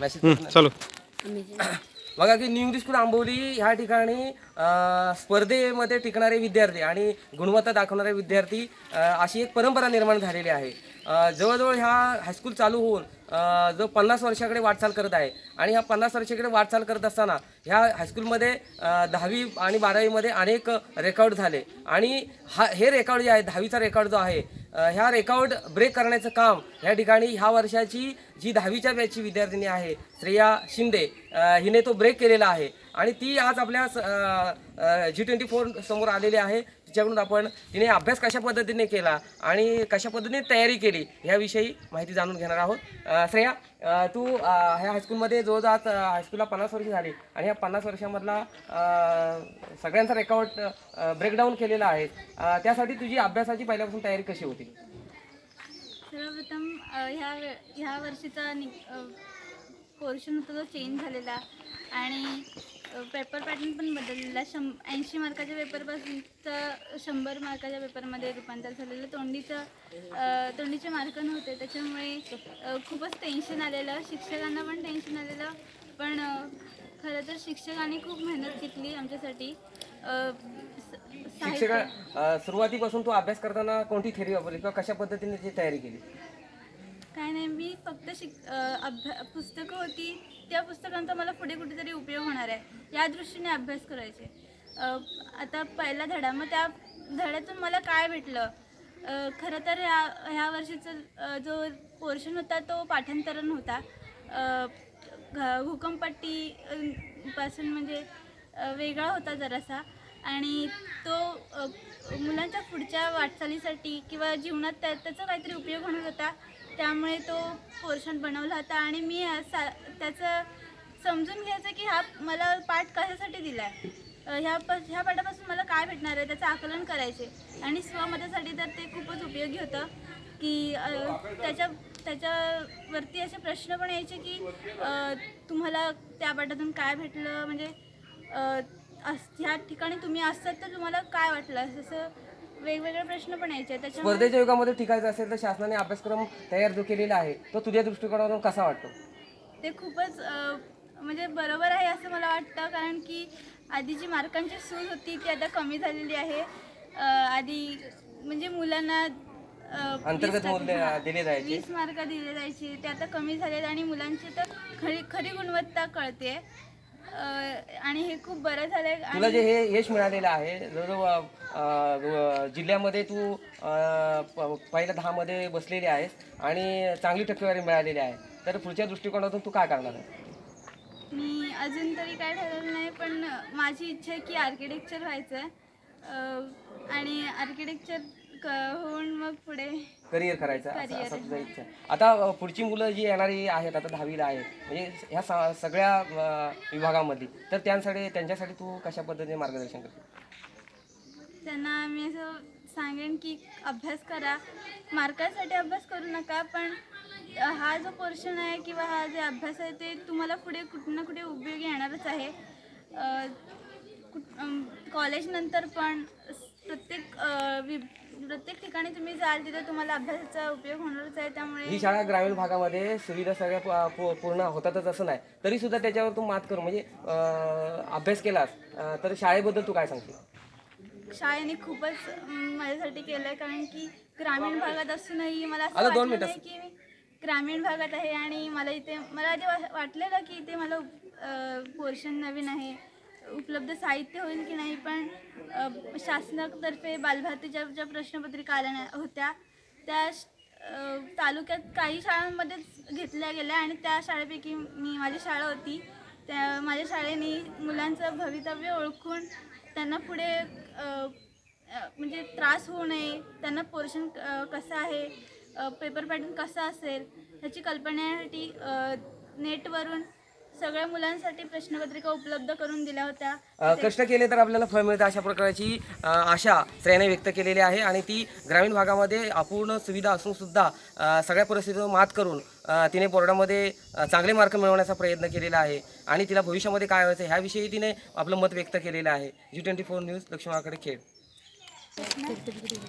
Message चालू. बघा की न्यू इंग्लिश स्कूल आंबोली ह्या ठिकाणी स्पर्धेमध्ये टिकणारे विद्यार्थी आणि गुणवत्ता दाखवणारे विद्यार्थी अशी एक परंपरा निर्माण झालेली आहे. जवळजवळ ह्या हायस्कूल चालू होऊन जो पन्नास वर्षाकडे वाटचाल करत आहे आणि ह्या पन्नास वर्षाकडे वाटचाल करत असताना ह्या हायस्कूलमध्ये दहावी आणि बारावीमध्ये अनेक रेकॉर्ड झाले. आणि हा हे रेकॉर्ड जे आहे दहावीचा रेकॉर्ड जो आहे ह्या रेकॉर्ड ब्रेक करण्याचं काम ह्या ठिकाणी ह्या वर्षाची जी दहावीच्या बॅचची विद्यार्थिनी आहे श्रेया शिंदे हिने तो ब्रेक केलेला आहे. आणि ती आज आपल्या जी ट्वेंटी फोर समोर आलेली आहे. तिच्याकडून आपण तिने अभ्यास कशा पद्धतीने केला आणि कशा पद्धतीने तयारी केली ह्याविषयी माहिती जाणून घेणार आहोत. श्रेया तू ह्या हायस्कूलमध्ये जवळजवळ आज हायस्कूलला पन्नास वर्ष झाली आणि ह्या पन्नास वर्षामधला सगळ्यांचा रेकॉर्ड ब्रेकडाऊन केलेला आहे. त्यासाठी तुझी अभ्यासाची पहिल्यापासून तयारी कशी होती? सर्वप्रथम ह्या ह्या वर्षीचा पोर्शन होता तो चेंज झालेला. आणि पेपर पॅटर्न पण बदललेला शं ऐंशी मार्काच्या पेपरपासूनचं शंभर मार्काच्या पेपरमध्ये रूपांतर झालेलं. तोंडीचं तोंडीचे मार्क नव्हते. त्याच्यामुळे खूपच टेन्शन आलेलं. शिक्षकांना पण टेन्शन आलेलं. पण खरं तर शिक्षकांनी खूप मेहनत घेतली आमच्यासाठी. शिक्षका सुरुवातीपासून तू अभ्यास करताना कोणती थेरी वापरली किंवा कशा पद्धतीने ती तयारी केली? काय नाही मी फक्त शिक अभ्या पुस्तकं होती. त्या पुस्तकांचा मला पुढे कुठेतरी उपयोग होणार आहे या दृष्टीने अभ्यास करायचे. आता पहिला धडा मग त्या धड्यातून मला काय भेटलं? खरं तर ह्या ह्या वर्षीचा जो पोर्शन होता तो पाठांतरण होता. अ, भूकंपट्टी पासून म्हणजे वेगळा होता जरासा. आणि तो मुलांच्या पुढच्या वाटचालीसाठी किंवा जीवनात त्या त्याचा काहीतरी उपयोग होणार होता. त्यामुळे तो पोर्शन बनवला होता आणि मी सा त्याचं समजून घ्यायचं की हा मला पाठ कशासाठी दिला आहे ह्या प ह्या पाठापासून मला काय भेटणार आहे? त्याचं आकलन करायचे आणि स्वमतासाठी तर ते खूपच उपयोगी होतं की त्याच्या त्याच्यावरती असे प्रश्न पण यायचे की तुम्हाला त्या पाठातून काय भेटलं? म्हणजे ह्या ठिकाणी तुम्ही असतात तर तुम्हाला काय वाटलं? जसं वेगवेगळे प्रश्न पण यायचे त्याच्यामुळे स्पर्धेच्या युगामध्ये टिकायचं असेल तर शासनाने अभ्यासक्रम तयार जो केलेला आहे तो तुझ्या दृष्टिकोनातून कसा वाटतो? ते खूपच अ, म्हणजे बरोबर आहे असं मला वाटतं कारण की आधी जी मार्कांची सूज होती ती आता कमी झालेली आहे. अ, आधी म्हणजे मुलांना अ, अंतर्गत वीस मूल्य हां, दिले जायचे. वीस मार्क दिले जायचे ते आता कमी झालेत आणि मुलांची तर खरी खरी गुणवत्ता कळते. आणि हे खूप बरं झालंय तुला जे हे यश मिळालेलं आहे जवळजवळ जिल्ह्यामध्ये तू पहिल्या दहामध्ये बसलेली आहेस आणि चांगली टक्केवारी मिळालेली आहे. तर पुढच्या दृष्टिकोनातून तू काय करणार आहे मी अजून तरी काय ठरवलं नाही पण माझी इच्छा आहे की आर्किटेक्चर व्हायचं आहे आणि आर्किटेक्चर क होऊन मग पुढे करिअर करायचं असं Career. असं तुझा इच्छा आहे. आता पुढची मुलं जी येणारी आहेत आता दहावीला आहेत म्हणजे ह्या सा- सगळ्या अ, विभागामध्ये तर त्यांसाठी त्यांच्यासाठी तू कशा पद्धतीने मार्गदर्शन करते त्यांना मी असं सांगेन की अभ्यास करा मार्कासाठी अभ्यास करू नका पण हा जो पोर्शन आहे किंवा हा जे अभ्यास आहे ते तुम्हाला पुढे कुठे ना कुठे उपयोगी येणारच आहे अ, कुठ- अम, कॉलेजनंतर पण प्रत्येक अ, वि प्रत्येक ठिकाणी तुम्ही जाल तिथे तुम्हाला अभ्यासाचा उपयोग होणारच आहे त्यामुळे ही शाळा ग्रामीण भागामध्ये सुविधा सगळ्या प- पू- पूर्ण होतातच असं नाही. तरी सुद्धा त्याच्यावर तू मात करून म्हणजे अं, अभ्यास केलास अं, तर शाळेबद्दल तू काय सांगते शाळेने खूपच माझ्यासाठी केलं आहे कारण की ग्रामीण भागात असूनही मला असं आलं दोन वाटलं मिनिटं. की मी ग्रामीण भागात आहे आणि मला इथे मला आधी वा- वाटलेलं की इथे मला पोर्शन नवीन आहे. उपलब्ध साहित्य होईल की नाही पण शासनातर्फे बालभारतीच्या ज्या प्रश्नपत्रिका आल्या होत्या त्या तालुक्यात काही शाळांमध्येच घेतल्या गेल्या आणि त्या शाळेपैकी मी माझी शाळा होती. त्या माझ्या शाळेने मुलांचं भवितव्य ओळखून त्यांना पुढे म्हणजे त्रास होऊ नये त्यांना पोर्शन कसं आहे पेपर पॅटर्न कसा असेल ह्याची कल्पना नेटवरून सगळ्या मुलांसाठी प्रश्नपत्रिका उपलब्ध करून दिल्या होत्या. कष्ट केले तर आपल्याला फळ मिळतं अशा प्रकारची आशा स्त्रियाने व्यक्त केलेली आहे आणि ती ग्रामीण भागामध्ये अपूर्ण सुविधा असून सुद्धा सगळ्या परिस्थितीवर मात करून तिने बोर्डामध्ये चांगले मार्क मिळवण्याचा प्रयत्न केलेला आहे आणि तिला भविष्यामध्ये काय व्हायचं ह्याविषयी तिने आपलं मत व्यक्त केलेलं आहे. जी ट्वेंटी फोर न्यूज लक्ष्मीकडे खेळ.